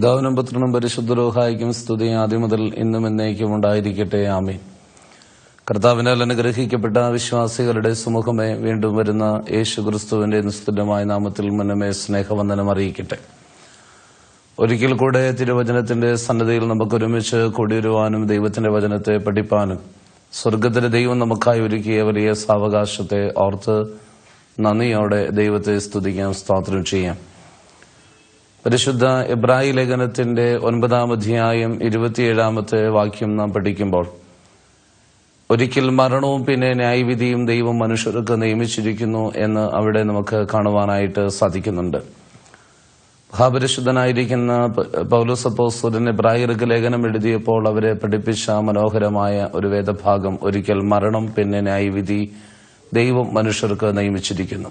പിതാവിനും പുത്രനും പരിശുദ്ധരോഹായിക്കും സ്തുതി ആദ്യം മുതൽ ഇന്നും എന്നേക്കും ഉണ്ടായിരിക്കട്ടെ. ആമീൻ. കർത്താവിനാൽ അനുഗ്രഹിക്കപ്പെട്ട വിശ്വാസികളുടെ സുമുഖമേ വീണ്ടും വരുന്ന യേശു ക്രിസ്തുവിന്റെ നിസ്തുലമായ നാമത്തിൽ മുന്നമേ സ്നേഹവന്ദനം അറിയിക്കട്ടെ. ഒരിക്കൽ കൂടെ തിരുവചനത്തിന്റെ സന്നദ്ധയിൽ നമുക്ക് ഒരുമിച്ച് കൂടിവരുവാനും ദൈവത്തിന്റെ വചനത്തെ പഠിപ്പാനും സ്വർഗത്തിന്റെ ദൈവം നമുക്കായി ഒരുക്കിയ വലിയ സാവകാശത്തെ ഓർത്ത് നന്ദിയോടെ ദൈവത്തെ സ്തുതിക്കാം സ്തോത്രം ചെയ്യാം. പരിശുദ്ധ ഇബ്രാഹി ലേഖനത്തിന്റെ ഒൻപതാം അധ്യായം ഇരുപത്തിയേഴാമത്തെ വാക്യം നാം പഠിക്കുമ്പോൾ ഒരിക്കൽ മരണവും പിന്നെ ന്യായവിധിയും ദൈവം മനുഷ്യർക്ക് നിയമിച്ചിരിക്കുന്നു എന്ന് അവിടെ നമുക്ക് കാണുവാനായിട്ട് സാധിക്കുന്നുണ്ട്. മഹാപരിശുദ്ധനായിരിക്കുന്ന പൗലോസപ്പോസ്തുരൻ ഇബ്രാഹിർക്ക് ലേഖനം എഴുതിയപ്പോൾ അവരെ പഠിപ്പിച്ച മനോഹരമായ ഒരു വേദഭാഗം ഒരിക്കൽ മരണം പിന്നെ ന്യായവിധി ദൈവം മനുഷ്യർക്ക് നിയമിച്ചിരിക്കുന്നു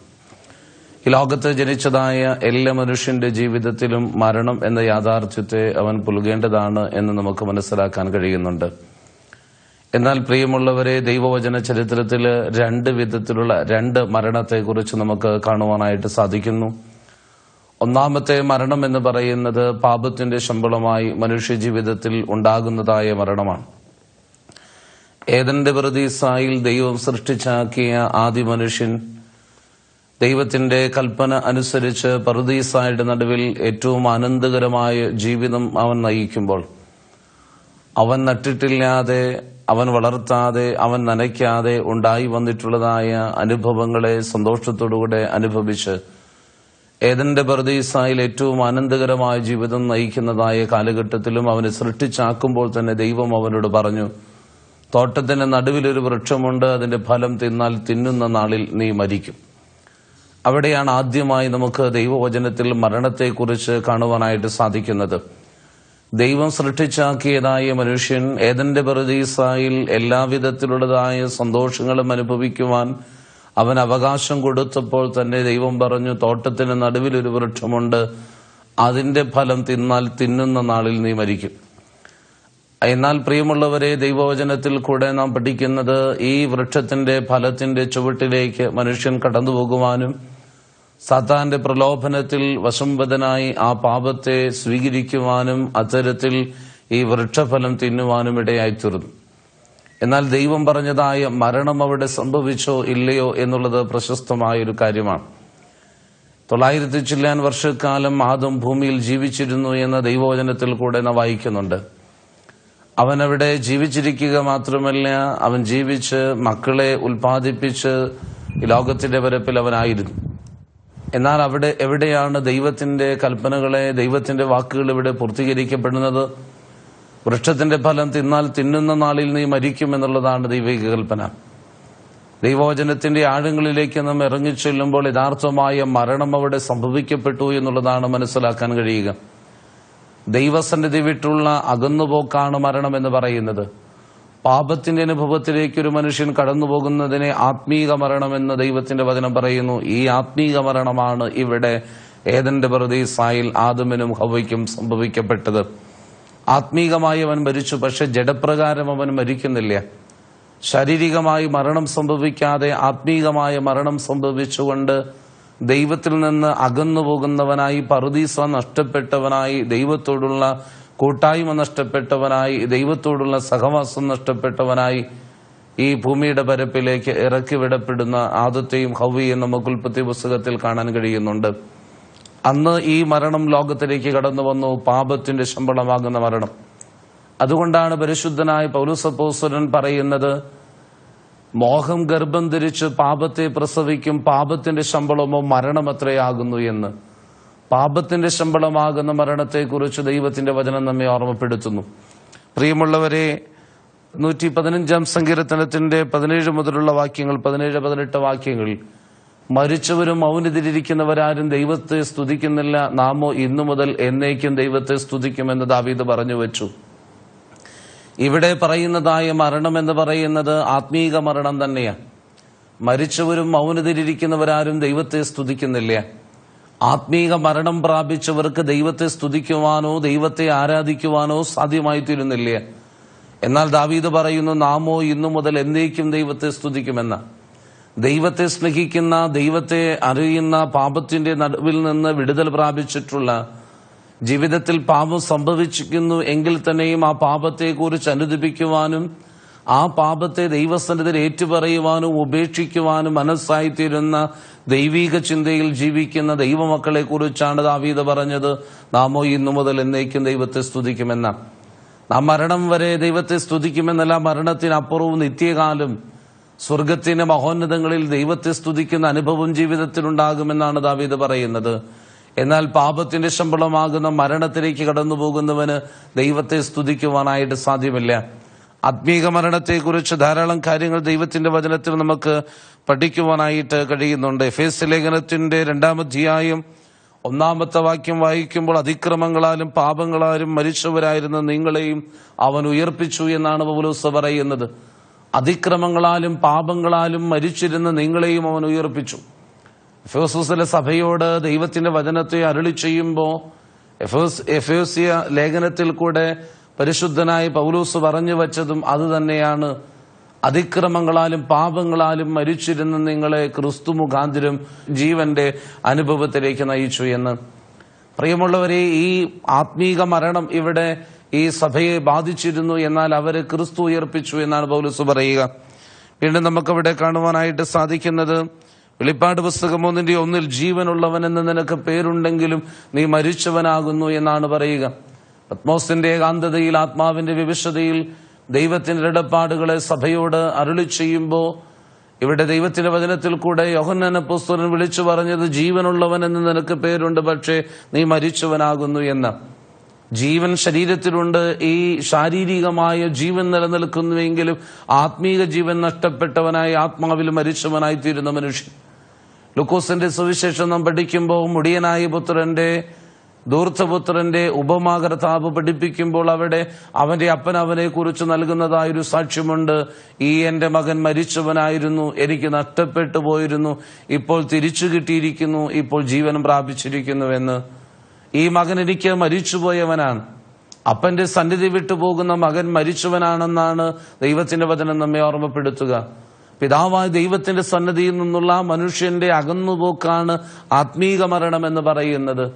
ഈ ലോകത്ത് ജനിച്ചതായ എല്ലാ മനുഷ്യന്റെ ജീവിതത്തിലും മരണം എന്ന യാഥാർത്ഥ്യത്തെ അവൻ പുൽകേണ്ടതാണ് എന്ന് നമുക്ക് മനസ്സിലാക്കാൻ കഴിയുന്നുണ്ട്. എന്നാൽ പ്രിയമുള്ളവരെ ദൈവവചന ചരിത്രത്തിൽ രണ്ട് വിധത്തിലുള്ള രണ്ട് മരണത്തെക്കുറിച്ച് നമുക്ക് കാണുവാനായിട്ട് സാധിക്കുന്നു. ഒന്നാമത്തെ മരണം എന്ന് പറയുന്നത് പാപത്തിന്റെ ശമ്പളമായി മനുഷ്യ ജീവിതത്തിൽ ഉണ്ടാകുന്നതായ മരണമാണ്. ഏതന്റെ പ്രതീസായിൽ ദൈവം സൃഷ്ടിച്ചാക്കിയ ആദ്യ മനുഷ്യൻ ദൈവത്തിന്റെ കൽപ്പന അനുസരിച്ച് പറുദീസായുടെ നടുവിൽ ഏറ്റവും ആനന്ദകരമായ ജീവിതം അവൻ നയിക്കുമ്പോൾ അവൻ നട്ടിട്ടില്ലാതെ അവൻ വളർത്താതെ അവൻ നനയ്ക്കാതെ ഉണ്ടായി വന്നിട്ടുള്ളതായ അനുഭവങ്ങളെ സന്തോഷത്തോടുകൂടെ അനുഭവിച്ച് ഏതന്റെ പർദീസായിൽ ഏറ്റവും ആനന്ദകരമായ ജീവിതം നയിക്കുന്നതായ കാലഘട്ടത്തിലും അവനെ സൃഷ്ടിച്ചാക്കുമ്പോൾ തന്നെ ദൈവം അവനോട് പറഞ്ഞു തോട്ടത്തിന്റെ നടുവിലൊരു വൃക്ഷമുണ്ട് അതിന്റെ ഫലം തിന്നാൽ തിന്നുന്ന നാളിൽ നീ മരിക്കും. അവിടെയാണ് ആദ്യമായി നമുക്ക് ദൈവവചനത്തിൽ മരണത്തെക്കുറിച്ച് കാണുവാനായിട്ട് സാധിക്കുന്നത്. ദൈവം സൃഷ്ടിച്ചാക്കിയതായ മനുഷ്യൻ ഏതന്റെ പ്രതീസായിൽ എല്ലാവിധത്തിലുള്ളതായ സന്തോഷങ്ങളും അനുഭവിക്കുവാൻ അവൻ അവകാശം കൊടുത്തപ്പോൾ തന്നെ ദൈവം പറഞ്ഞു തോട്ടത്തിന് നടുവിൽ ഒരു വൃക്ഷമുണ്ട്. അതിന്റെ ഫലം തിന്നാൽ തിന്നുന്ന നാളിൽ നീ മരിക്കും. എന്നാൽ പ്രിയമുള്ളവരെ ദൈവവചനത്തിൽ കൂടെ നാം പഠിക്കുന്നത് ഈ വൃക്ഷത്തിന്റെ ഫലത്തിന്റെ ചുവട്ടിലേക്ക് മനുഷ്യൻ കടന്നു പോകുവാനും സാത്താന്റെ പ്രലോഭനത്തിൽ വശംവദനായി ആ പാപത്തെ സ്വീകരിക്കുവാനും അത്തരത്തിൽ ഈ വൃക്ഷഫലം തിന്നുവാനും ഇടയായിത്തീർന്നു. എന്നാൽ ദൈവം പറഞ്ഞതായ മരണം അവിടെ സംഭവിച്ചോ ഇല്ലയോ എന്നുള്ളത് പ്രശസ്തമായ ഒരു കാര്യമാണ്. തൊള്ളായിരത്തി ചില്ലാൻ വർഷക്കാലം ആദം ഭൂമിയിൽ ജീവിച്ചിരുന്നു എന്ന ദൈവവചനത്തിൽ കൂടെ നാം വായിക്കുന്നുണ്ട്. അവൻ അവിടെ ജീവിച്ചിരിക്കുക മാത്രമല്ല അവൻ ജീവിച്ച് മക്കളെ ഉൽപ്പാദിപ്പിച്ച് ഈ ലോകത്തിന്റെ വരപ്പിൽ അവനായിരുന്നു. എന്നാൽ അവിടെ എവിടെയാണ് ദൈവത്തിന്റെ കൽപ്പനകളെ ദൈവത്തിന്റെ വാക്കുകൾ ഇവിടെ പൂർത്തീകരിക്കപ്പെടുന്നത്? വൃക്ഷത്തിന്റെ ഫലം തിന്നാൽ തിന്നുന്ന നാളിൽ നീ മരിക്കും എന്നുള്ളതാണ് ദൈവിക കൽപ്പന. ദൈവവചനത്തിന്റെ ആഴങ്ങളിലേക്ക് നാം ഇറങ്ങിച്ചെല്ലുമ്പോൾ യഥാർത്ഥമായ മരണം അവിടെ സംഭവിക്കപ്പെട്ടു എന്നുള്ളതാണ് മനസ്സിലാക്കാൻ കഴിയുക. ദൈവസന്നിധി വിട്ടുള്ള അകന്നുപോക്കാണ് മരണം എന്ന് പറയുന്നത്. പാപത്തിന്റെ അനുഭവത്തിലേക്ക് ഒരു മനുഷ്യൻ കടന്നുപോകുന്നതിനെ ആത്മീക മരണമെന്ന് ദൈവത്തിന്റെ വചനം പറയുന്നു. ഈ ആത്മീക മരണമാണ് ഇവിടെ ഏതന്റെ പ്രതീസായിൽ ആദമിനും ഹവയ്ക്കും സംഭവിക്കപ്പെട്ടത്. ആത്മീകമായി അവൻ മരിച്ചു പക്ഷെ ജഡപ്രകാരം അവൻ മരിക്കുന്നില്ല. ശാരീരികമായി മരണം സംഭവിക്കാതെ ആത്മീകമായ മരണം സംഭവിച്ചുകൊണ്ട് ദൈവത്തിൽ നിന്ന് അകന്നു പോകുന്നവനായി പറുദീസ നഷ്ടപ്പെട്ടവനായി ദൈവത്തോടുള്ള കൂട്ടായ്മ നഷ്ടപ്പെട്ടവനായി ദൈവത്തോടുള്ള സഹവാസം നഷ്ടപ്പെട്ടവനായി ഈ ഭൂമിയുടെ പരപ്പിലേക്ക് ഇറക്കി വിടപ്പെടുന്ന ആദത്തെയും ഹൗവിയും നമുക്ക് ഉൽപ്പത്തി പുസ്തകത്തിൽ കാണാൻ കഴിയുന്നുണ്ട്. അന്ന് ഈ മരണം ലോകത്തിലേക്ക് കടന്നു വന്നു പാപത്തിന്റെ ശമ്പളമാകുന്ന മരണം. അതുകൊണ്ടാണ് പരിശുദ്ധനായ പൗലുസപ്പോസ്വരൻ പറയുന്നത് മോഹം ഗർഭം ധരിച്ച് പാപത്തെ പ്രസവിക്കും പാപത്തിന്റെ ശമ്പളമോ മരണമത്രയാകുന്നു എന്ന്. പാപത്തിന്റെ ശമ്പളമാകുന്ന മരണത്തെക്കുറിച്ച് ദൈവത്തിന്റെ വചനം നമ്മെ ഓർമ്മപ്പെടുത്തുന്നു. പ്രിയമുള്ളവരെ നൂറ്റി പതിനഞ്ചാം സങ്കീർത്തനത്തിന്റെ പതിനേഴ് മുതലുള്ള വാക്യങ്ങൾ പതിനേഴ് പതിനെട്ട് വാക്യങ്ങളിൽ മരിച്ചവരും മൗനതിരിക്കുന്നവരാരും ദൈവത്തെ സ്തുതിക്കുന്നില്ല. നാമോ ഇന്നു മുതൽ എന്നേക്കും ദൈവത്തെ സ്തുതിക്കുമെന്ന് ദാവീദ് പറഞ്ഞു വെച്ചു. ഇവിടെ പറയുന്നതായ മരണം എന്ന് പറയുന്നത് ആത്മീക മരണം തന്നെയാണ് മരിച്ചവരും മൗനതിരിക്കുന്നവരാരും ദൈവത്തെ സ്തുതിക്കുന്നില്ല. ആത്മീക മരണം പ്രാപിച്ചവർക്ക് ദൈവത്തെ സ്തുതിക്കുവാനോ ദൈവത്തെ ആരാധിക്കുവാനോ സാധ്യമായി തീരുന്നില്ല എന്നാൽ ദാവീദ് പറയുന്നു നാമോ ഇന്നു മുതൽ എന്നേക്കും ദൈവത്തെ സ്തുതിക്കുമെന്ന. ദൈവത്തെ സ്നേഹിക്കുന്ന ദൈവത്തെ അറിയുന്ന പാപത്തിന്റെ നടുവിൽ നിന്ന് വിടുതൽ പ്രാപിച്ചിട്ടുള്ള ജീവിതത്തിൽ പാപം സംഭവിച്ചിരിക്കുന്നു എങ്കിൽ തന്നെയും ആ പാപത്തെക്കുറിച്ച് അനുദിപ്പിക്കുവാനും ആ പാപത്തെ ദൈവസന്നിധിയിൽ ഏറ്റുപറയുവാനും ഉപേക്ഷിക്കുവാനും മനസ്സായിത്തീരുന്ന ദൈവീക ചിന്തയിൽ ജീവിക്കുന്ന ദൈവമക്കളെ കുറിച്ചാണ് ദാവീദ് പറഞ്ഞത്. നാമോ ഇന്നു മുതൽ എന്നേക്കും ദൈവത്തെ സ്തുതിക്കുമെന്ന. നാം മരണം വരെ ദൈവത്തെ സ്തുതിക്കുമെന്നല്ല മരണത്തിനപ്പുറവും നിത്യകാലം സ്വർഗത്തിന്റെ മഹോന്നതങ്ങളിൽ ദൈവത്തെ സ്തുതിക്കുന്ന അനുഭവം ജീവിതത്തിലുണ്ടാകുമെന്നാണ് ദാവീദ് പറയുന്നത്. എന്നാൽ പാപത്തിന്റെ ശമ്പളമാകുന്ന മരണത്തിലേക്ക് കടന്നു പോകുന്നവന് ദൈവത്തെ സ്തുതിക്കുവാനായിട്ട് സാധ്യമല്ല. ആത്മീക മരണത്തെക്കുറിച്ച് ധാരാളം കാര്യങ്ങൾ ദൈവത്തിന്റെ വചനത്തിൽ നമുക്ക് പഠിക്കുവാനായിട്ട് കഴിയുന്നുണ്ട്. എഫേസ് ലേഖനത്തിന്റെ രണ്ടാമധ്യായം ഒന്നാമത്തെ വാക്യം വായിക്കുമ്പോൾ അതിക്രമങ്ങളാലും പാപങ്ങളാലും മരിച്ചവരായിരുന്ന നിങ്ങളെയും അവൻ ഉയർപ്പിച്ചു എന്നാണ് പൗലോസ് പറയുന്നത്. അതിക്രമങ്ങളാലും പാപങ്ങളാലും മരിച്ചിരുന്ന നിങ്ങളെയും അവൻ ഉയർപ്പിച്ചു. എഫോസൂസിലെ സഭയോട് ദൈവത്തിന്റെ വചനത്തെ അരുളി ചെയ്യുമ്പോൾ എഫോസ് എഫോസിയ ലേഖനത്തിൽ കൂടെ പരിശുദ്ധനായ പൗലൂസ് പറഞ്ഞു വച്ചതും അത് തന്നെയാണ്. അതിക്രമങ്ങളാലും പാപങ്ങളാലും മരിച്ചിരുന്ന നിങ്ങളെ ക്രിസ്തു മുഖാന്തിരം ജീവന്റെ അനുഭവത്തിലേക്ക് നയിച്ചു എന്ന്. പ്രിയമുള്ളവരെ ഈ ആത്മീക മരണം ഇവിടെ ഈ സഭയെ ബാധിച്ചിരുന്നു എന്നാൽ അവരെ ക്രിസ്തു ഉയർപ്പിച്ചു എന്നാണ് പൗലൂസ് പറയുക. വീണ്ടും നമുക്കവിടെ കാണുവാനായിട്ട് സാധിക്കുന്നത് വെളിപ്പാട് പുസ്തകം ഒന്നിന്റെ ഒന്നിൽ ജീവനുള്ളവൻ എന്ന് നിനക്ക് പേരുണ്ടെങ്കിലും നീ മരിച്ചവനാകുന്നു എന്നാണ് പറയുക. പത്മോസിന്റെ ഏകാന്തതയിൽ ആത്മാവിന്റെ വിവിശതയിൽ ദൈവത്തിന്റെ ഇടപാടുകളെ സഭയോട് അരുളി ചെയ്യുമ്പോൾ ഇവിടെ ദൈവത്തിന്റെ വചനത്തിൽ കൂടെ യോഹന്നന പുസ്തകൻ വിളിച്ചു പറഞ്ഞത് ജീവനുള്ളവൻ എന്ന് നിനക്ക് പേരുണ്ട് പക്ഷേ നീ മരിച്ചവനാകുന്നു എന്ന്. ജീവൻ ശരീരത്തിലുണ്ട് ഈ ശാരീരികമായ ജീവൻ നിലനിൽക്കുന്നുവെങ്കിലും ആത്മീക ജീവൻ നഷ്ടപ്പെട്ടവനായി ആത്മാവിൽ മരിച്ചവനായി തീരുന്ന മനുഷ്യൻ. ലുക്കോസിന്റെ സുവിശേഷം നാം പഠിക്കുമ്പോൾ മുടിയനായ പുത്രന്റെ ദൂർത്തപുത്രന്റെ ഉപമാകർത്താവ് പഠിപ്പിക്കുമ്പോൾ അവിടെ അവന്റെ അപ്പൻ അവനെ കുറിച്ച് നൽകുന്നതായൊരു സാക്ഷ്യമുണ്ട്. ഈ എന്റെ മകൻ മരിച്ചവനായിരുന്നു എനിക്ക് നഷ്ടപ്പെട്ടു പോയിരുന്നു ഇപ്പോൾ തിരിച്ചു കിട്ടിയിരിക്കുന്നു ഇപ്പോൾ ജീവൻ പ്രാപിച്ചിരിക്കുന്നുവെന്ന് ഈ മകൻ എനിക്ക് മരിച്ചുപോയവനാണ്. അപ്പന്റെ സന്നിധി വിട്ടുപോകുന്ന മകൻ മരിച്ചവനാണെന്നാണ് ദൈവത്തിന്റെ വചനം നമ്മെ ഓർമ്മപ്പെടുത്തുക. പിതാവായ ദൈവത്തിന്റെ സന്നദ്ധിയിൽ നിന്നുള്ള മനുഷ്യന്റെ അകന്നുപോക്കാണ് ആത്മീക മരണം എന്ന് പറയുന്നത്.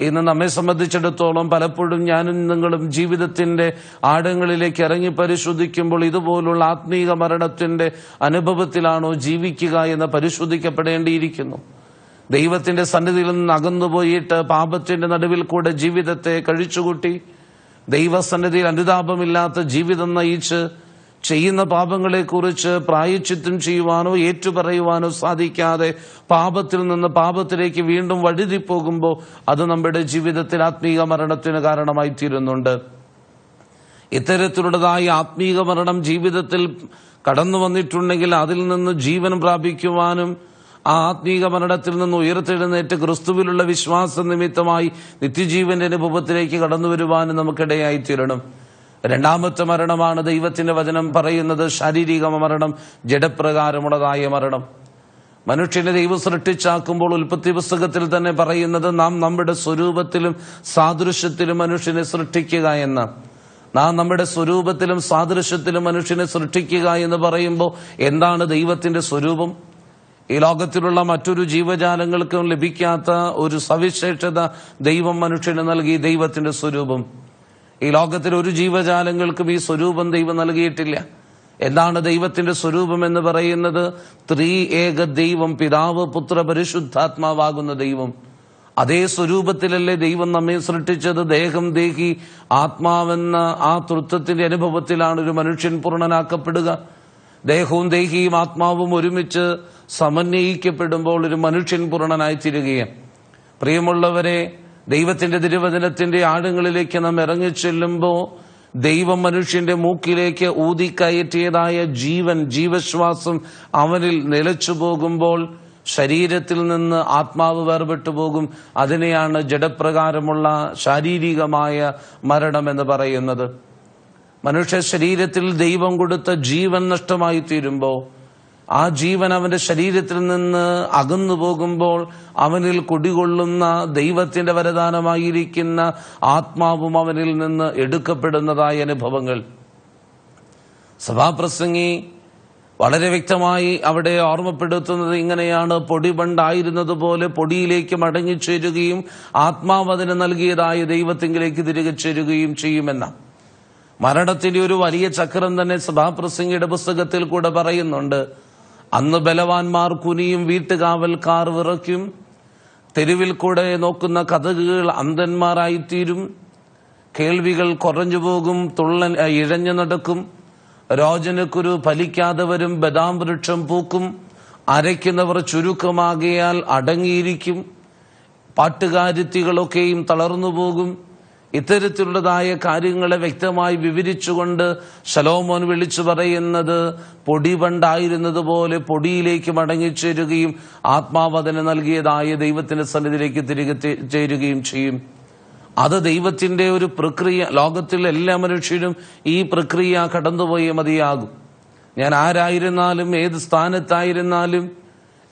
ഇന്ന് നമ്മെ സംബന്ധിച്ചിടത്തോളം പലപ്പോഴും ഞാനും നിങ്ങളും ജീവിതത്തിന്റെ ആഴങ്ങളിലേക്ക് ഇറങ്ങി പരിശോധിക്കുമ്പോൾ ഇതുപോലുള്ള ആത്മീക മരണത്തിന്റെ അനുഭവത്തിലാണോ ജീവിക്കുക എന്ന് പരിശോധിക്കപ്പെടേണ്ടിയിരിക്കുന്നു. ദൈവത്തിന്റെ സന്നിധിയിൽ നിന്ന് അകന്നുപോയിട്ട് പാപത്തിന്റെ നടുവിൽ കൂടെ ജീവിതത്തെ കഴിച്ചുകൂട്ടി ദൈവസന്നിധിയിൽ അനുതാപമില്ലാത്ത ജീവിതം നയിച്ച് ചെയ്യുന്ന പാപങ്ങളെക്കുറിച്ച് പ്രായച്ചിത്തം ചെയ്യുവാനോ ഏറ്റുപറയുവാനോ സാധിക്കാതെ പാപത്തിൽ നിന്ന് പാപത്തിലേക്ക് വീണ്ടും വഴുതിപ്പോകുമ്പോൾ അത് നമ്മുടെ ജീവിതത്തിൽ ആത്മീക മരണത്തിന് കാരണമായി തീരുന്നുണ്ട് ഇത്തരത്തിലുള്ളതായ ആത്മീക മരണം ജീവിതത്തിൽ കടന്നു വന്നിട്ടുണ്ടെങ്കിൽ അതിൽ നിന്ന് ജീവൻ പ്രാപിക്കുവാനും ആ ആത്മീക മരണത്തിൽ നിന്ന് ഉയർത്തെഴുന്നേറ്റ് ക്രിസ്തുവിലുള്ള വിശ്വാസ നിമിത്തമായി നിത്യജീവന്റെ അനുഭവത്തിലേക്ക് കടന്നു വരുവാനും നമുക്കിടയായി തീരണം രണ്ടാമത്തെ മരണമാണ് ദൈവത്തിന്റെ വചനം പറയുന്നത് ശാരീരിക മരണം ജഡപ്രകാരമുള്ളതായ മരണം. മനുഷ്യനെ ദൈവം സൃഷ്ടിച്ചാക്കുമ്പോൾ ഉൽപ്പത്തി പുസ്തകത്തിൽ തന്നെ പറയുന്നത് നാം നമ്മുടെ സ്വരൂപത്തിലും സാദൃശ്യത്തിലും മനുഷ്യനെ സൃഷ്ടിക്കുക എന്ന്. നാം നമ്മുടെ സ്വരൂപത്തിലും സാദൃശ്യത്തിലും മനുഷ്യനെ സൃഷ്ടിക്കുക എന്ന് പറയുമ്പോൾ എന്താണ് ദൈവത്തിന്റെ സ്വരൂപം? ഈ ലോകത്തിലുള്ള മറ്റൊരു ജീവജാലങ്ങൾക്കും ലഭിക്കാത്ത ഒരു സവിശേഷത ദൈവം മനുഷ്യന് നൽകി ദൈവത്തിന്റെ സ്വരൂപം. ഈ ലോകത്തിൽ ഒരു ജീവജാലങ്ങൾക്കും ഈ സ്വരൂപം ദൈവം നൽകിയിട്ടില്ല. എന്താണ് ദൈവത്തിന്റെ സ്വരൂപം എന്ന് പറയുന്നത്? ത്രീ ഏക ദൈവം പിതാവ് പുത്ര പരിശുദ്ധാത്മാവാകുന്ന ദൈവം. അതേ സ്വരൂപത്തിലല്ലേ ദൈവം നമ്മെ സൃഷ്ടിച്ചത്? ദേഹം ദേഹി ആത്മാവെന്ന ആ തൃത്വത്തിന്റെ അനുഭവത്തിലാണ് ഒരു മനുഷ്യൻ പൂർണനാക്കപ്പെടുക. ദേഹവും ദേഹിയും ആത്മാവും ഒരുമിച്ച് സമന്വയിക്കപ്പെടുമ്പോൾ ഒരു മനുഷ്യൻ പൂർണനായി പ്രിയമുള്ളവരെ ദൈവത്തിന്റെ തിരുവചനത്തിന്റെ ആടുങ്ങളിലേക്ക് നാം ഇറങ്ങിച്ചെല്ലുമ്പോൾ ദൈവം മനുഷ്യന്റെ മൂക്കിലേക്ക് ഊതിക്കയറ്റിയതായ ജീവൻ ജീവശ്വാസം അവനിൽ നിലച്ചു പോകുമ്പോൾ ശരീരത്തിൽ നിന്ന് ആത്മാവ് വേർപെട്ടു പോകും. അതിനെയാണ് ജഡപ്രകാരമുള്ള ശാരീരികമായ മരണം എന്ന് പറയുന്നത്. മനുഷ്യ ശരീരത്തിൽ ദൈവം കൊടുത്ത ജീവൻ നഷ്ടമായി തീരുമ്പോൾ ആ ജീവൻ അവന്റെ ശരീരത്തിൽ നിന്ന് അകന്നു പോകുമ്പോൾ അവനിൽ കുടികൊള്ളുന്ന ദൈവത്തിന്റെ വരദാനമായിരിക്കുന്ന ആത്മാവും അവനിൽ നിന്ന് എടുക്കപ്പെടുന്നതായ അനുഭവങ്ങൾ. സഭാപ്രസംഗി വളരെ വ്യക്തമായി അവിടെ ഓർമ്മപ്പെടുത്തുന്നത് ഇങ്ങനെയാണ്. പൊടി പണ്ടായിരുന്നതുപോലെ പൊടിയിലേക്ക് മടങ്ങിച്ചേരുകയും ആത്മാവ് അതിന് നൽകിയതായ ദൈവത്തിങ്കിലേക്ക് തിരികെ ചേരുകയും ചെയ്യുമെന്ന. മരണത്തിന്റെ ഒരു വലിയ ചക്രം തന്നെ സഭാപ്രസംഗിയുടെ പുസ്തകത്തിൽ കൂടെ പറയുന്നുണ്ട്. അന്ന് ബലവാന്മാർ കുനിയും വീട്ടുകാവൽക്കാർ വിറയ്ക്കും. തെരുവിൽ കൂടെ നോക്കുന്ന കഥകുകൾ അന്ധന്മാരായിത്തീരും. കേൾവികൾ കുറഞ്ഞു പോകും തുള്ളൻ ഇഴഞ്ഞു നടക്കും. രോജനക്കുരു ഫലിക്കാതെ വരും ബദാം വൃക്ഷം പൂക്കും. അരയ്ക്കുന്നവർ ചുരുക്കമാകിയാൽ അടങ്ങിയിരിക്കും. പാട്ടുകാരുത്തികളൊക്കെയും തളർന്നു പോകും. ഇത്തരത്തിലുള്ളതായ കാര്യങ്ങളെ വ്യക്തമായി വിവരിച്ചുകൊണ്ട് ശലോമോൻ വിളിച്ചു പറയുന്നത് പൊടി പണ്ടായിരുന്നത് പോലെ പൊടിയിലേക്ക് മടങ്ങിച്ചേരുകയും ആത്മാവ് നൽകിയതായ ദൈവത്തിന്റെ സന്നിധിയിലേക്ക് തിരികെ ചേരുകയും ചെയ്യും. അത് ദൈവത്തിന്റെ ഒരു പ്രക്രിയ ലോകത്തിലെ എല്ലാ മനുഷ്യരും ഈ പ്രക്രിയ കടന്നുപോയേ മതിയാകും. ഞാൻ ആരായിരുന്നാലും ഏത് സ്ഥാനത്തായിരുന്നാലും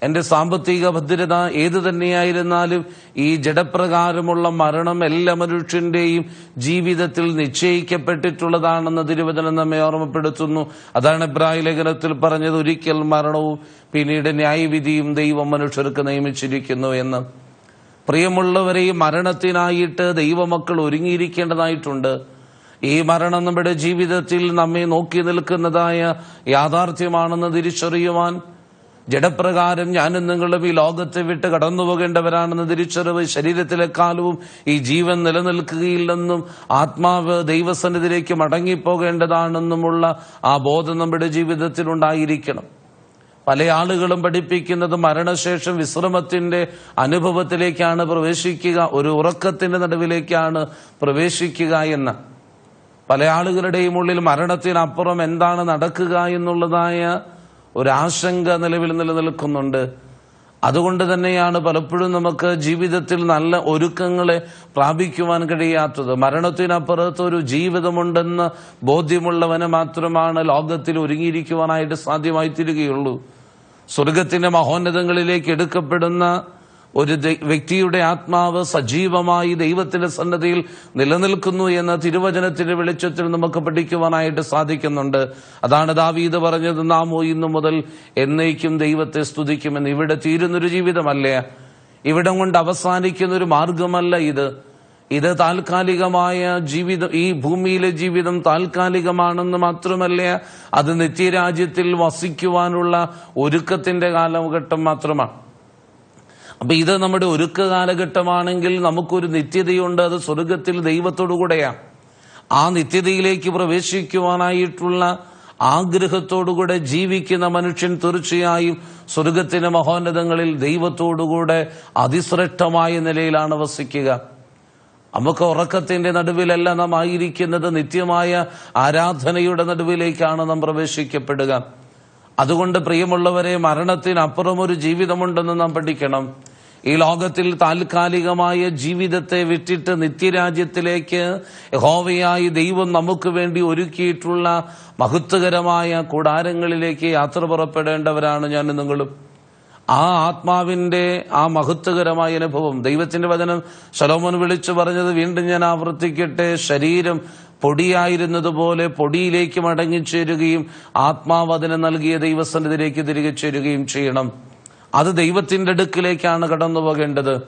എന്റെ സാമ്പത്തിക ഭദ്രത ഏത് തന്നെയായിരുന്നാലും ഈ ജഡപ്രകാരമുള്ള മരണം എല്ലാ മനുഷ്യന്റെയും ജീവിതത്തിൽ നിശ്ചയിക്കപ്പെട്ടിട്ടുള്ളതാണെന്ന് തിരുവചനം നമ്മെ ഓർമ്മപ്പെടുത്തുന്നു. അതാണ് ഇബ്രാഹിം ലേഖനത്തിൽ പറഞ്ഞത് ഒരിക്കൽ മരണവും പിന്നീട് ന്യായവിധിയും ദൈവം മനുഷ്യർക്ക് നിയമിച്ചിരിക്കുന്നു എന്ന്. പ്രിയമുള്ളവരെ ഈ മരണത്തിനായിട്ട് ദൈവമക്കൾ ഒരുങ്ങിയിരിക്കേണ്ടതായിട്ടുണ്ട്. ഈ മരണം നമ്മുടെ ജീവിതത്തിൽ നമ്മെ നോക്കി നിൽക്കുന്നതായ യാഥാർത്ഥ്യമാണെന്ന് തിരിച്ചറിയുവാൻ ജഡപ്രകാരം ഞാനും നിങ്ങളും ഈ ലോകത്തെ വിട്ട് കടന്നു പോകേണ്ടവരാണെന്ന് തിരിച്ചറിവ് ശരീരത്തിലെ കാലവും ഈ ജീവൻ നിലനിൽക്കുകയില്ലെന്നും ആത്മാവ് ദൈവസന്നിധിയിലേക്ക് മടങ്ങിപ്പോകേണ്ടതാണെന്നുമുള്ള ആ ബോധം നമ്മുടെ ജീവിതത്തിൽ ഉണ്ടായിരിക്കണം. പല ആളുകളും പഠിപ്പിക്കുന്നത് മരണശേഷം വിശ്രമത്തിന്റെ അനുഭവത്തിലേക്കാണ് പ്രവേശിക്കുക ഒരു ഉറക്കത്തിന്റെ നടുവിലേക്കാണ് പ്രവേശിക്കുക എന്ന്. പല ആളുകളുടെയും ഉള്ളിൽ മരണത്തിനപ്പുറം എന്താണ് നടക്കുക എന്നുള്ളതായ ഒരു ആശങ്ക നിലവിൽ നിലനിൽക്കുന്നുണ്ട്. അതുകൊണ്ട് തന്നെയാണ് പലപ്പോഴും നമുക്ക് ജീവിതത്തിൽ നല്ല ഒരുക്കങ്ങളെ പ്രാപിക്കുവാൻ കഴിയാത്തത്. മരണത്തിനപ്പുറത്ത് ഒരു ജീവിതമുണ്ടെന്ന് ബോധ്യമുള്ളവന് മാത്രമാണ് ലോകത്തിൽ ഒരുങ്ങിയിരിക്കുവാനായിട്ട് സാധ്യമായി തീരുകയുള്ളൂ സ്വർഗത്തിന്റെ മഹോന്നതങ്ങളിലേക്ക് എടുക്കപ്പെടുന്ന ഒരു വ്യക്തിയുടെ ആത്മാവ് സജീവമായി ദൈവത്തിന്റെ സന്നദ്ധയിൽ നിലനിൽക്കുന്നു എന്ന തിരുവചനത്തിന്റെ വെളിച്ചത്തിൽ നമുക്ക് പഠിക്കുവാനായിട്ട് സാധിക്കുന്നുണ്ട്. അതാണ് ദാവീദ് പറഞ്ഞത് നാമോ ഇന്നു മുതൽ എന്നേക്കും ദൈവത്തെ സ്തുതിക്കുമെന്ന്. ഇവിടെ തീരുന്നൊരു ജീവിതമല്ലേ? ഇവിടം കൊണ്ട് അവസാനിക്കുന്ന ഒരു മാർഗമല്ല ഇത്. ഇത് താൽക്കാലികമായ ജീവിതം ഈ ഭൂമിയിലെ ജീവിതം താൽക്കാലികമാണെന്ന് മാത്രമല്ല അത് നിത്യരാജ്യത്തിൽ വസിക്കുവാനുള്ള ഒരുക്കത്തിന്റെ കാലഘട്ടം മാത്രമാണ്. അപ്പൊ ഇത് നമ്മുടെ ഒരുക്ക കാലഘട്ടമാണെങ്കിൽ നമുക്കൊരു നിത്യതയുണ്ട്. അത് സ്വർഗത്തിൽ ദൈവത്തോടു കൂടെയാണ് ആ നിത്യതയിലേക്ക് പ്രവേശിക്കുവാനായിട്ടുള്ള ആഗ്രഹത്തോടുകൂടെ ജീവിക്കുന്ന മനുഷ്യൻ തീർച്ചയായും സ്വർഗത്തിന്റെ മഹോന്നതങ്ങളിൽ ദൈവത്തോടുകൂടെ അതിശ്രേഷ്ഠമായ നിലയിലാണ് വസിക്കുക. നമുക്ക് ഉറക്കത്തിന്റെ നടുവിലല്ല നാം ആയിരിക്കുന്നത്. നിത്യമായ ആരാധനയുടെ നടുവിലേക്കാണ് നാം പ്രവേശിക്കപ്പെടുക. അതുകൊണ്ട് പ്രിയമുള്ളവരെ മരണത്തിനപ്പുറം ഒരു ജീവിതമുണ്ടെന്ന് നാം പഠിക്കണം. ഈ ലോകത്തിൽ താൽക്കാലികമായ ജീവിതത്തെ വിട്ടിട്ട് നിത്യരാജ്യത്തിലേക്ക് ഹോവയായി ദൈവം നമുക്ക് വേണ്ടി ഒരുക്കിയിട്ടുള്ള മഹത്വകരമായ കൂടാരങ്ങളിലേക്ക് യാത്ര പുറപ്പെടേണ്ടവരാണ് ഞാൻ നിങ്ങളും. ആ ആത്മാവിന്റെ ആ മഹത്വകരമായ അനുഭവം ദൈവത്തിന്റെ വചനം ശലോമോൻ വിളിച്ചു പറഞ്ഞത് വീണ്ടും ഞാൻ ആവർത്തിക്കട്ടെ ശരീരം പൊടിയായിരുന്നതുപോലെ പൊടിയിലേക്ക് മടങ്ങിച്ചേരുകയും ആത്മാവ് അതിന് നൽകിയ ദൈവസന്നിധിയിലേക്ക് തിരികെ ചേരുകയും ചെയ്യണം. അത് ദൈവത്തിന്റെ അടുക്കിലേക്കാണ് കടന്നു പോകേണ്ടത്.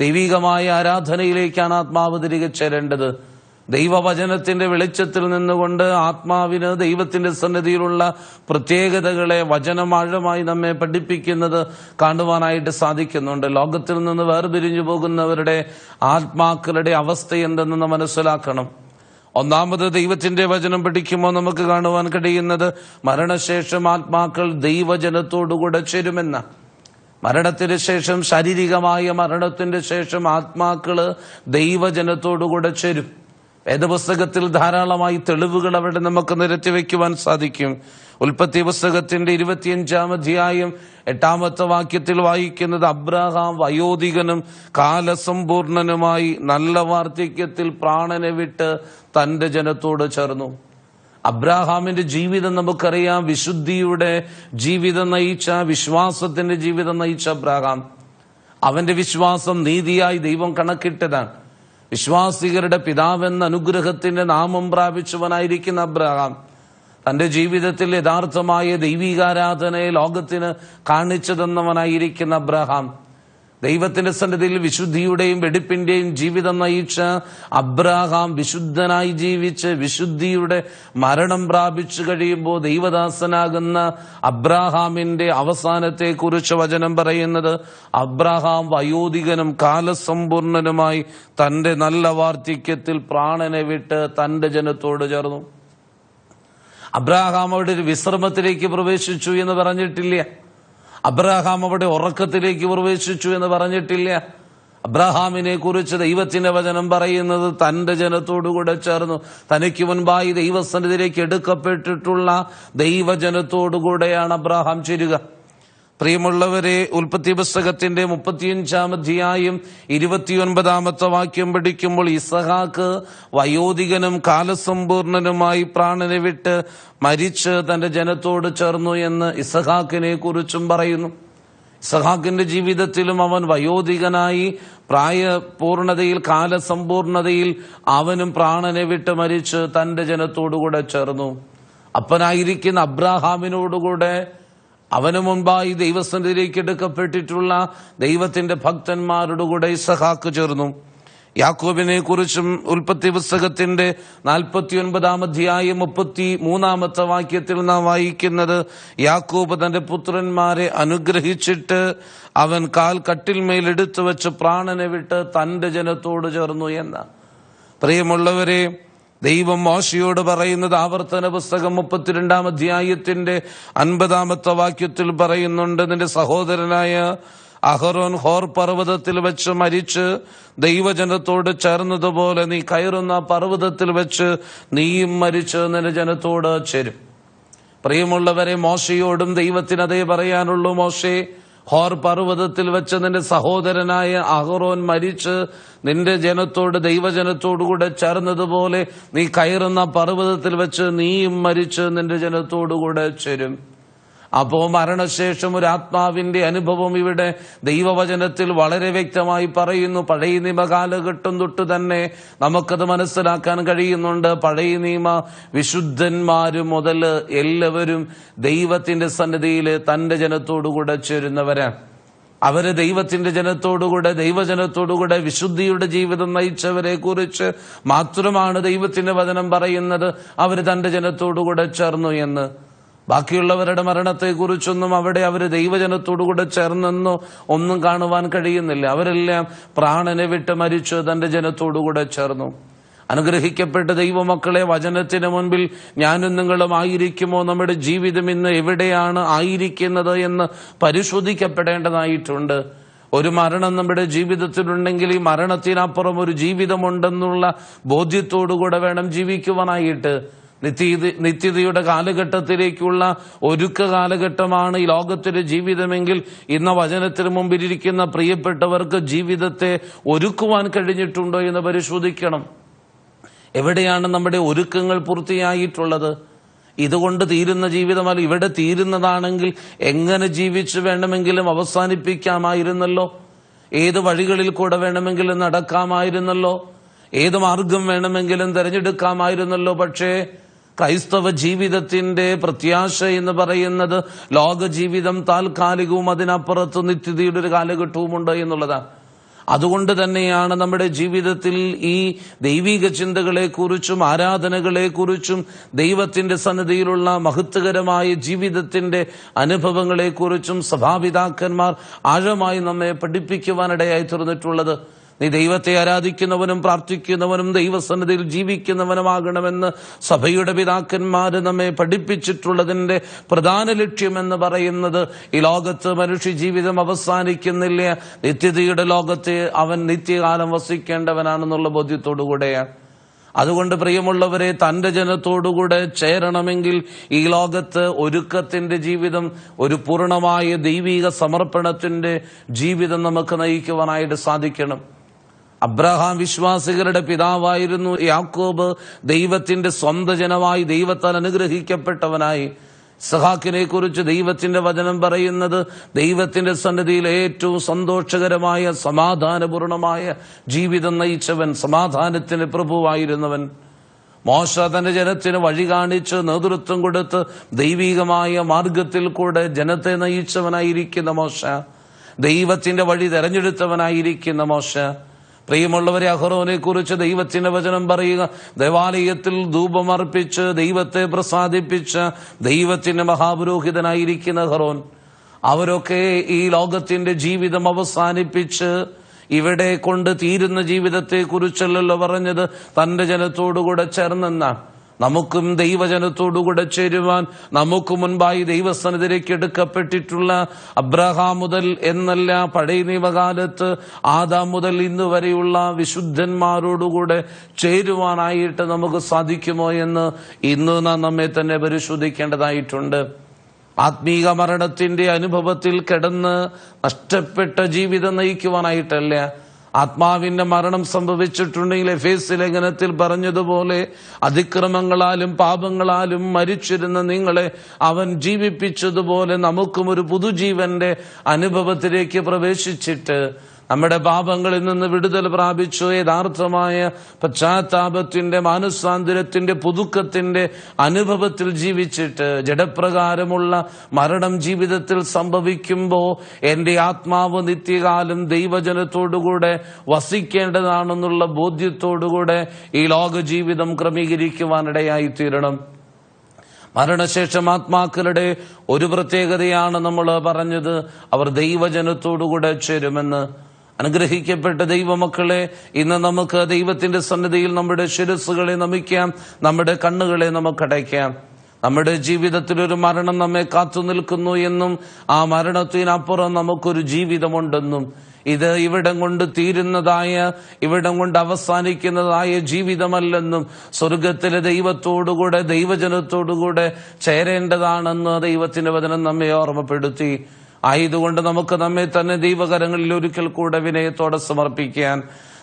ദൈവികമായ ആരാധനയിലേക്കാണ് ആത്മാവ് തിരികെ ചേരേണ്ടത്. ദൈവവചനത്തിന്റെ വെളിച്ചത്തിൽ നിന്നുകൊണ്ട് ആത്മാവിന് ദൈവത്തിന്റെ സന്നിധിയിലുള്ള പ്രത്യേകതകളെ വചനമാഴമായി നമ്മെ പഠിപ്പിക്കുന്നത് കാണുവാനായിട്ട് സാധിക്കുന്നുണ്ട്. ലോകത്തിൽ നിന്ന് വേർപിരിഞ്ഞു പോകുന്നവരുടെ ആത്മാക്കളുടെ അവസ്ഥ എന്തെന്ന് മനസ്സിലാക്കണം. ഒന്നാമത് ദൈവത്തിന്റെ വചനം പഠിക്കുമ്പോൾ നമുക്ക് കാണുവാൻ കഴിയുന്നത് മരണശേഷം ആത്മാക്കൾ ദൈവജനത്തോടുകൂടെ ചേരുമെന്ന മരണത്തിന് ശേഷം ശാരീരികമായ മരണത്തിന്റെ ശേഷം ആത്മാക്കൾ ദൈവജനത്തോടുകൂടെ ചേരും. വേദപുസ്തകത്തിൽ ധാരാളമായി തെളിവുകൾ അവിടെ നമുക്ക് നിരത്തിവെക്കുവാൻ സാധിക്കും. ഉൽപ്പത്തി പുസ്തകത്തിന്റെ ഇരുപത്തിയഞ്ചാം അധ്യായം എട്ടാമത്തെ വാക്യത്തിൽ വായിക്കുന്നത് അബ്രഹാം വയോധികനും കാലസമ്പൂർണനുമായി നല്ല വാർദ്ധക്യത്തിൽ പ്രാണനെ വിട്ട് തന്റെ ജനത്തോട് ചേർന്നു. അബ്രാഹാമിന്റെ ജീവിതം നമുക്കറിയാം വിശുദ്ധിയുടെ ജീവിതം നയിച്ച വിശ്വാസത്തിന്റെ ജീവിതം നയിച്ച അബ്രാഹാം. അവന്റെ വിശ്വാസം നീതിയായി ദൈവം കണക്കിട്ടതാണ്. വിശ്വാസികളുടെ പിതാവെന്ന അനുഗ്രഹത്തിന്റെ നാമം പ്രാപിച്ചവനായിരിക്കുന്ന അബ്രഹാം തന്റെ ജീവിതത്തിൽ യഥാർത്ഥമായ ദൈവികാരാധനയെ ലോകത്തിന് കാണിച്ചു തന്നവനായിരിക്കുന്ന അബ്രഹാം. ദൈവത്തിന്റെ സന്നിധിയിൽ വിശുദ്ധിയുടെയും വെടിപ്പിന്റെയും ജീവിതം നയിച്ച അബ്രാഹാം വിശുദ്ധനായി ജീവിച്ച് വിശുദ്ധിയുടെ മരണം പ്രാപിച്ചു കഴിയുമ്പോൾ ദൈവദാസനാകുന്ന അബ്രാഹാമിന്റെ അവസാനത്തെ കുറിച്ച് വചനം പറയുന്നത് അബ്രാഹാം വയോധികനും കാലസമ്പൂർണനുമായി തന്റെ നല്ല വാർദ്ധക്യത്തിൽ പ്രാണനെ വിട്ട് തന്റെ ജനത്തോട് ചേർന്നു. അബ്രാഹാം അവിടെ ഒരു വിശ്രമത്തിലേക്ക് പ്രവേശിച്ചു എന്ന് പറഞ്ഞിട്ടില്ല. അബ്രാഹാം അവിടെ ഉറക്കത്തിലേക്ക് പ്രവേശിച്ചു എന്ന് പറഞ്ഞിട്ടില്ല. അബ്രഹാമിനെ കുറിച്ച് ദൈവത്തിന്റെ വചനം പറയുന്നത് തന്റെ ജനത്തോടുകൂടെ ചേർന്നു. തനിക്ക് മുൻപായി ദൈവസന്നിധിയിലേക്ക് എടുക്കപ്പെട്ടിട്ടുള്ള ദൈവജനത്തോടുകൂടെയാണ് അബ്രഹാം ചേരുക. പ്രിയമുള്ളവരെ ഉൽപ്പത്തി പുസ്തകത്തിന്റെ മുപ്പത്തിയഞ്ചാം അധ്യായം ഇരുപത്തിയൊൻപതാമത്തെ വാക്യം പഠിക്കുമ്പോൾ ഇസഹാക്ക് വയോധികനും കാലസമ്പൂർണനുമായി പ്രാണനെ വിട്ട് മരിച്ച് തന്റെ ജനത്തോട് ചേർന്നു എന്ന് ഇസഹാക്കിനെ കുറിച്ചും പറയുന്നു. ഇസഹാക്കിന്റെ ജീവിതത്തിലും അവൻ വയോധികനായി പ്രായപൂർണതയിൽ കാലസമ്പൂർണതയിൽ അവനും പ്രാണനെ വിട്ട് മരിച്ച് തന്റെ ജനത്തോടുകൂടെ ചേർന്നു. അപ്പനായിരിക്കുന്ന അബ്രാഹാമിനോടുകൂടെ അവന് മുൻപായി ദൈവസന്നിധിയിലേക്ക് എടുക്കപ്പെട്ടിട്ടുള്ള ദൈവത്തിന്റെ ഭക്തന്മാരുടെ കൂടെ ഇസഹാക്ക് ചേർന്നു. യാക്കോബിനെ കുറിച്ചും ഉൽപ്പത്തി പുസ്തകത്തിന്റെ നാൽപ്പത്തി ഒൻപതാം അധ്യായം മുപ്പത്തി മൂന്നാമത്തെ വാക്യത്തിൽ നാം വായിക്കുന്നത് യാക്കോബ് തന്റെ പുത്രന്മാരെ അനുഗ്രഹിച്ചിട്ട് അവൻ കാൽ കട്ടിൽമേൽ എടുത്തു വെച്ച് പ്രാണനെ വിട്ട് തന്റെ ജനത്തോട് ചേർന്നു എന്ന് പ്രിയമുള്ളവരെ ദൈവം മോശയോട് പറയുന്നത് ആവർത്തന പുസ്തകം മുപ്പത്തിരണ്ടാം അധ്യായത്തിന്റെ അൻപതാമത്തെ വാക്യത്തിൽ പറയുന്നുണ്ട്. നിന്റെ സഹോദരനായ അഹറോൻ ഹോർ പർവതത്തിൽ വെച്ച് മരിച്ച് ദൈവജനത്തോട് ചേർന്നതുപോലെ നീ കയറുന്ന പർവതത്തിൽ വെച്ച് നീയും മരിച്ച് നിന്റെ ജനത്തോട് ചേരും. പ്രിയമുള്ളവരെ മോശയോടും ദൈവത്തിന് അതേ പറയാനുള്ളൂ മോശേ. ഹോർ പർവതത്തിൽ വെച്ച് നിന്റെ സഹോദരനായ അഹറോൻ മരിച്ച് നിന്റെ ജനത്തോട് ദൈവജനത്തോടുകൂടെ ചേർന്നതുപോലെ നീ കയറുന്ന പർവതത്തിൽ വെച്ച് നീയും മരിച്ച് നിന്റെ ജനത്തോടുകൂടെ ചേരും. അപ്പോ മരണശേഷം ഒരു ആത്മാവിന്റെ അനുഭവം ഇവിടെ ദൈവവചനത്തിൽ വളരെ വ്യക്തമായി പറയുന്നു. പഴയ നിയമ കാലഘട്ടം തൊട്ട് തന്നെ നമുക്കത് മനസ്സിലാക്കാൻ കഴിയുന്നുണ്ട്. പഴയ നിയമ വിശുദ്ധന്മാര് മുതൽ എല്ലാവരും ദൈവത്തിന്റെ സന്നിധിയിൽ തന്റെ ജനത്തോടുകൂടെ ചേരുന്നവരാണ് അവർ ദൈവത്തിന്റെ ജനത്തോടുകൂടെ ദൈവജനത്തോടുകൂടെ വിശുദ്ധിയുടെ ജീവിതം നയിച്ചവരെ കുറിച്ച് മാത്രമാണ് ദൈവത്തിന്റെ വചനം പറയുന്നത്. അവർ തന്റെ ജനത്തോടുകൂടെ ചേർന്നു എന്ന് ബാക്കിയുള്ളവരുടെ മരണത്തെക്കുറിച്ചൊന്നും അവിടെ അവർ ദൈവജനത്തോടുകൂടെ ചേർന്നെന്നോ ഒന്നും കാണുവാൻ കഴിയുന്നില്ല. അവരെല്ലാം പ്രാണനെ വിട്ട് മരിച്ചു തന്റെ ജനത്തോടുകൂടെ ചേർന്നു. അനുഗ്രഹിക്കപ്പെട്ട ദൈവമക്കളെ വചനത്തിന് മുൻപിൽ ഞാനും നിങ്ങളും ആയിരിക്കുമോ? നമ്മുടെ ജീവിതം ഇന്ന് എവിടെയാണ് ആയിരിക്കുന്നത് എന്ന് പരിശോധിക്കപ്പെടേണ്ടതായിട്ടുണ്ട്. ഒരു മരണം നമ്മുടെ ജീവിതത്തിലുണ്ടെങ്കിൽ ഈ മരണത്തിനപ്പുറം ഒരു ജീവിതമുണ്ടെന്നുള്ള ബോധ്യത്തോടുകൂടെ വേണം ജീവിക്കുവാനായിട്ട്. നിത്യത നിത്യതയുടെ കാലഘട്ടത്തിലേക്കുള്ള ഒരുക്ക കാലഘട്ടമാണ് ഈ ലോകത്തിലെ ജീവിതമെങ്കിൽ ഇന്ന് വചനത്തിന് മുമ്പിലിരിക്കുന്ന പ്രിയപ്പെട്ടവർക്ക് ജീവിതത്തെ ഒരുക്കുവാൻ കഴിഞ്ഞിട്ടുണ്ടോ എന്ന് പരിശോധിക്കണം. എവിടെയാണ് നമ്മുടെ ഒരുക്കങ്ങൾ പൂർത്തിയായിട്ടുള്ളത്? ഇതുകൊണ്ട് തീരുന്ന ജീവിതമല്ല ഇവിടെ തീരുന്നതാണെങ്കിൽ എങ്ങനെ ജീവിച്ചു വേണമെങ്കിലും അവസാനിപ്പിക്കാമായിരുന്നല്ലോ? ഏത് വഴികളിൽ കൂടെ വേണമെങ്കിലും നടക്കാമായിരുന്നല്ലോ? ഏത് മാർഗം വേണമെങ്കിലും തിരഞ്ഞെടുക്കാമായിരുന്നല്ലോ? പക്ഷേ ക്രൈസ്തവ ജീവിതത്തിന്റെ പ്രത്യാശ എന്ന് പറയുന്നത് ലോക ജീവിതം താൽക്കാലികവും അതിനപ്പുറത്ത് നിത്യതയുടെ ഒരു കാലഘട്ടവുമുണ്ട് എന്നുള്ളതാണ്. അതുകൊണ്ട് തന്നെയാണ് നമ്മുടെ ജീവിതത്തിൽ ഈ ദൈവിക ചിന്തകളെക്കുറിച്ചും ആരാധനകളെക്കുറിച്ചും ആരാധനകളെ കുറിച്ചും ദൈവത്തിന്റെ സന്നിധിയിലുള്ള മഹത്വകരമായ ജീവിതത്തിന്റെ അനുഭവങ്ങളെക്കുറിച്ചും സഭാപിതാക്കന്മാർ ആഴമായി നമ്മെ പഠിപ്പിക്കുവാനിടയായി തീർന്നിട്ടുള്ളത്. നീ ദൈവത്തെ ആരാധിക്കുന്നവനും പ്രാർത്ഥിക്കുന്നവനും ദൈവസന്നിധിയിൽ ജീവിക്കുന്നവനുമാകണമെന്ന് സഭയുടെ പിതാക്കന്മാർ നമ്മെ പഠിപ്പിച്ചിട്ടുള്ളതിന്റെ പ്രധാന ലക്ഷ്യമെന്ന് പറയുന്നത് ഈ ലോകത്ത് മനുഷ്യ ജീവിതം അവസാനിക്കുന്നില്ല. നിത്യതയുടെ ലോകത്തെ അവൻ നിത്യകാലം വസിക്കേണ്ടവനാണെന്നുള്ള ബോധ്യത്തോടുകൂടെയാണ് അതുകൊണ്ട് പ്രിയമുള്ളവരെ തന്റെ ജനത്തോടുകൂടെ ചേരണമെങ്കിൽ ഈ ലോകത്ത് ഒരുക്കത്തിന്റെ ജീവിതം ഒരു പൂർണമായ ദൈവിക സമർപ്പണത്തിന്റെ ജീവിതം നമുക്ക് നയിക്കുവാനായിട്ട് സാധിക്കണം. അബ്രഹാം വിശ്വാസികളുടെ പിതാവായിരുന്നു യാക്കോബ്. ദൈവത്തിന്റെ സ്വന്തം ജനമായി ദൈവത്താൽ അനുഗ്രഹിക്കപ്പെട്ടവനായി. സഹാക്കിനെ കുറിച്ച് ദൈവത്തിന്റെ വചനം പറയുന്നത് ദൈവത്തിന്റെ സന്നിധിയിൽ ഏറ്റവും സന്തോഷകരമായ സമാധാനപൂർണമായ ജീവിതം നയിച്ചവൻ സമാധാനത്തിന് പ്രഭുവായിരുന്നവൻ. മോശ തന്റെ ജനത്തിന് വഴി കാണിച്ച് നേതൃത്വം കൊടുത്ത് ദൈവികമായ മാർഗത്തിൽ കൂടെ ജനത്തെ നയിച്ചവനായിരിക്കുന്ന മോശ. ദൈവത്തിന്റെ വഴി തെരഞ്ഞെടുത്തവനായിരിക്കുന്ന മോശ. പ്രിയമുള്ളവരെ അഹ്റോനെ കുറിച്ച് ദൈവത്തിന്റെ വചനം പറയുക. ദേവാലയത്തിൽ ധൂപമർപ്പിച്ച് ദൈവത്തെ പ്രസാദിപ്പിച്ച് ദൈവത്തിന്റെ മഹാപുരോഹിതനായിരിക്കുന്ന അഹ്റോൻ അവരൊക്കെ ഈ ലോകത്തിന്റെ ജീവിതം അവസാനിപ്പിച്ച് ഇവിടെ കൊണ്ട് തീരുന്ന ജീവിതത്തെ കുറിച്ചല്ലല്ലോ പറഞ്ഞത്. തന്റെ ജനത്തോടുകൂടെ ചേർന്നെന്നാണ്. നമുക്കും ദൈവജനത്തോടുകൂടെ ചേരുവാൻ നമുക്ക് മുൻപായി ദൈവസന്നിധിയിലേക്ക് എടുക്കപ്പെട്ടിട്ടുള്ള അബ്രഹാം മുതൽ എന്നല്ല പഴയ നിയമകാലത്ത് ആദാം മുതൽ ഇന്ന് വരെയുള്ള വിശുദ്ധന്മാരോടുകൂടെ ചേരുവാനായിട്ട് നമുക്ക് സാധിക്കുമോ എന്ന് ഇന്ന് നാം നമ്മെ തന്നെ പരിശോധിക്കേണ്ടതായിട്ടുണ്ട്. ആത്മീക മരണത്തിന്റെ അനുഭവത്തിൽ കിടന്ന് നഷ്ടപ്പെട്ട ജീവിതം നയിക്കുവാനായിട്ടല്ല ആത്മാവിന്റെ മരണം സംഭവിച്ചിട്ടുണ്ടെങ്കിൽ എഫേസ് ലേഖനത്തിൽ പറഞ്ഞതുപോലെ അതിക്രമങ്ങളാലും പാപങ്ങളാലും മരിച്ചിരുന്ന നിങ്ങളെ അവൻ ജീവിപ്പിച്ചതുപോലെ നമുക്കും ഒരു പുതുജീവന്റെ അനുഭവത്തിലേക്ക് പ്രവേശിച്ചിട്ട് നമ്മുടെ പാപങ്ങളിൽ നിന്ന് വിടുതൽ പ്രാപിച്ചു. യഥാർത്ഥമായ പശ്ചാത്താപത്തിന്റെ മാനസാന്തരത്തിന്റെ പുതുക്കത്തിന്റെ അനുഭവത്തിൽ ജീവിച്ചിട്ട് ജഡപ്രകാരമുള്ള മരണം ജീവിതത്തിൽ സംഭവിക്കുമ്പോൾ എന്റെ ആത്മാവ് നിത്യകാലം ദൈവജനത്തോടുകൂടെ വസിക്കേണ്ടതാണെന്നുള്ള ബോധ്യത്തോടുകൂടെ ഈ ലോക ജീവിതം ക്രമീകരിക്കുവാനിടയായി തീരണം മരണശേഷം ആത്മാക്കളുടെ ഒരു പ്രത്യേകതയാണ് നമ്മൾ പറഞ്ഞത്. അവർ ദൈവജനത്തോടുകൂടെ ചേരുമെന്ന്. അനുഗ്രഹിക്കപ്പെട്ട ദൈവമക്കളെ ഇന്ന് നമുക്ക് ദൈവത്തിന്റെ സന്നിധിയിൽ നമ്മുടെ ശിരസ്സുകളെ നമിക്കാം നമ്മുടെ കണ്ണുകളെ നമുക്കടയ്ക്കാം നമ്മുടെ ജീവിതത്തിൽ ഒരു മരണം നമ്മെ കാത്തു നിൽക്കുന്നു എന്നും ആ മരണത്തിനപ്പുറം നമുക്കൊരു ജീവിതമുണ്ടെന്നും ഇത് ഇവിടം കൊണ്ട് തീരുന്നതായ ഇവിടം കൊണ്ട് അവസാനിക്കുന്നതായ ജീവിതമല്ലെന്നും സ്വർഗത്തിലെ ദൈവത്തോടുകൂടെ ദൈവജനത്തോടുകൂടെ ചേരേണ്ടതാണെന്ന് ദൈവത്തിന്റെ വചനം നമ്മെ ഓർമ്മപ്പെടുത്തി. ആയതുകൊണ്ട് നമുക്ക് നമ്മെ തന്നെ ദൈവകരങ്ങളിൽ ഒരിക്കൽ കൂടെ വിനയത്തോടെ സമർപ്പിക്കാൻ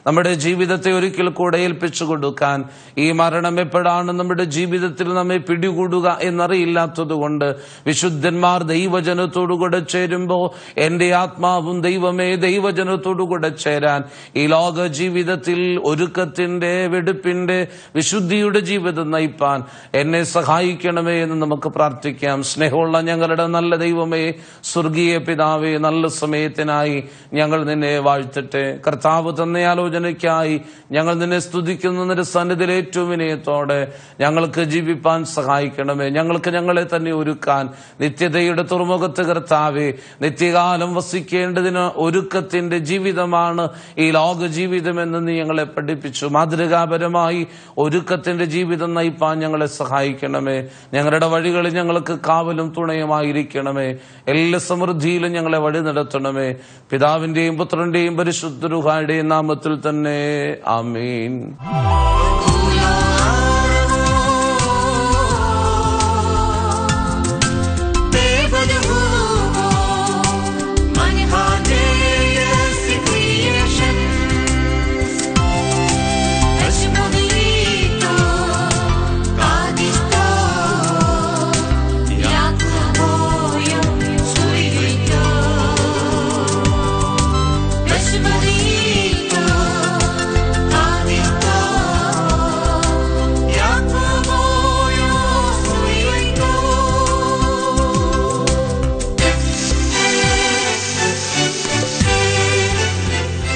നമ്മുടെ ജീവിതത്തെ ഒരിക്കൽ കൂടെ ഏൽപ്പിച്ചു കൊടുക്കാൻ ഈ മരണം എപ്പോഴാണ് നമ്മുടെ ജീവിതത്തിൽ നമ്മെ പിടികൂടുക എന്നറിയില്ലാത്തതുകൊണ്ട് വിശുദ്ധന്മാർ ദൈവജനത്തോടു കൂടെ ചേരുമ്പോൾ എന്റെ ആത്മാവും ദൈവമേ ദൈവജനത്തോടു കൂടെ ചേരാൻ ഈ ലോക ജീവിതത്തിൽ ഒരുക്കത്തിന്റെ വെടുപ്പിന്റെ വിശുദ്ധിയുടെ ജീവിതം നയിപ്പാൻ എന്നെ സഹായിക്കണമേ എന്ന് നമുക്ക് പ്രാർത്ഥിക്കാം. സ്നേഹമുള്ള ഞങ്ങളുടെ നല്ല ദൈവമേ സ്വർഗീയ പിതാവേ നല്ല സമയത്തിനായി ഞങ്ങൾ നിന്നെ വാഴ്ത്തട്ടെ. കർത്താവ് തന്ന ആലോചനയ്ക്കായി ഞങ്ങൾ നിന്നെ സ്തുതിക്കുന്ന നിന്റെ സന്നിധിയിൽ ഏറ്റവും വിനയത്തോടെ ഞങ്ങൾക്ക് ജീവിപ്പാൻ സഹായിക്കണമേ. ഞങ്ങൾക്ക് ഞങ്ങളെ തന്നെ ഒരുക്കാൻ നിത്യതയുടെ തുറമുഖത്ത് കർത്താവേ നിത്യകാലം വസിക്കേണ്ടതിന് ഒരുക്കത്തിന്റെ ജീവിതമാണ് ഈ ലോക ജീവിതമെന്ന് നീ ഞങ്ങളെ പഠിപ്പിച്ചു. മാതൃകാപരമായി ഒരുക്കത്തിന്റെ ജീവിതം നയിപ്പാൻ ഞങ്ങളെ സഹായിക്കണമേ. ഞങ്ങളുടെ വഴികളിൽ ഞങ്ങൾക്ക് കാവലും തുണയുമായിരിക്കണമേ. എല്ലാ സമൃദ്ധിയിലും ഞങ്ങളെ വഴി നടത്തണമേ. പിതാവിന്റെയും പുത്രന്റെയും പരിശുദ്ധ രുഹായുടെയും നാമത്തിൽ तन्ने आमीन।